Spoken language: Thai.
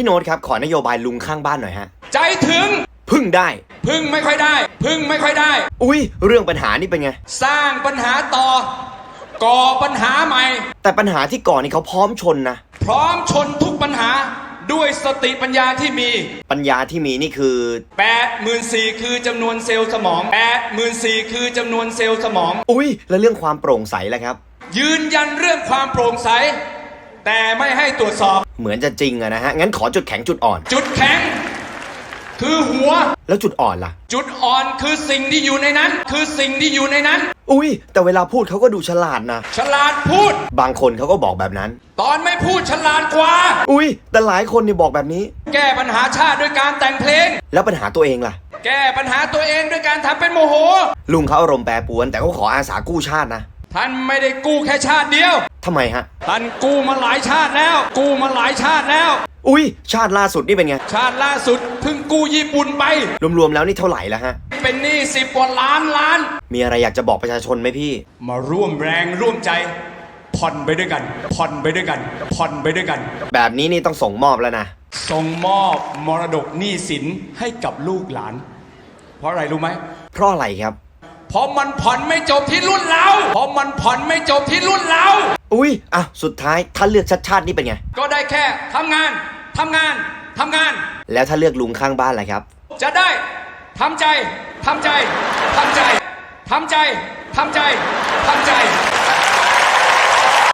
พี่โน้ตครับ ขอนโยบายลุงข้างบ้านหน่อยฮะ ใจถึง พึ่งได้ พึ่งไม่ค่อยได้ พึ่งไม่ค่อยได้ อุ้ยเรื่องปัญหานี่เป็นไง สร้างปัญหาต่อ ก่อปัญหาใหม่ แต่ปัญหาที่ก่อนนี่เขาพร้อมชนนะ พร้อมชนทุกปัญหาด้วยสติปัญญาที่มี ปัญญาที่มีนี่คือ 84,000คือจำนวนเซลล์สมอง 84,000คือจำนวนเซลล์สมอง อุ้ยแล้วเรื่องความโปร่งใสแล้วครับ ยืนยันเรื่องความโปร่งใส แต่ไม่ให้ตรวจสอบ เหมือนจะจริงอะนะฮะ งั้นขอจุดแข็งจุดอ่อน จุดแข็ง คือหัว แล้วจุดอ่อนล่ะ จุดอ่อนคือสิ่งที่อยู่ในนั้น คือสิ่งที่อยู่ในนั้น อุ้ยแต่เวลาพูดเขาก็ดูฉลาดนะ ฉลาดพูด บางคนเขาก็บอกแบบนั้น ตอนไม่พูดฉลาดกว่า อุ้ยแต่หลายคนนี่บอกแบบนี้ แก้ปัญหาชาติด้วยการแต่งเพลง แล้วปัญหาตัวเองล่ะ แก้ปัญหาตัวเองด้วยการทำเป็นโมโห ลุงเขาอารมณ์แปรปรวน แต่เขาขออาสากู้ชาตินะ ท่านไม่ได้กู้แค่ชาติเดียว ทำไมฮะ ท่านกู้มาหลายชาติแล้ว กู้มาหลายชาติแล้ว อุ้ยชาติล่าสุดนี่เป็นไง ชาติล่าสุดเพิ่งกู้ญี่ปุ่นไป รวมๆแล้วนี่เท่าไหร่แล้วฮะ เป็นหนี้สิบกว่าล้านล้าน มีอะไรอยากจะบอกประชาชนไหมพี่ มาร่วมแรงร่วมใจ ผ่อนไปด้วยกัน ผ่อนไปด้วยกัน ผ่อนไปด้วยกัน แบบนี้นี่ต้องส่งมอบแล้วนะ ส่งมอบมรดกหนี้สินให้กับลูกหลาน เพราะอะไรรู้ไหม เพราะอะไรครับ เพราะมันผ่อนไม่จบที่รุ่นเรา เพราะมันผ่อนไม่จบที่รุ่นเรา อุ้ยอะสุดท้ายถ้าเลือกชัดชาตินี่เป็นไง ก็ได้แค่ทำงานทำงานทำงาน แล้วถ้าเลือกลุงข้างบ้านล่ะครับ จะได้ทำใจทำใจทำใจทำใจทำใจทำใจ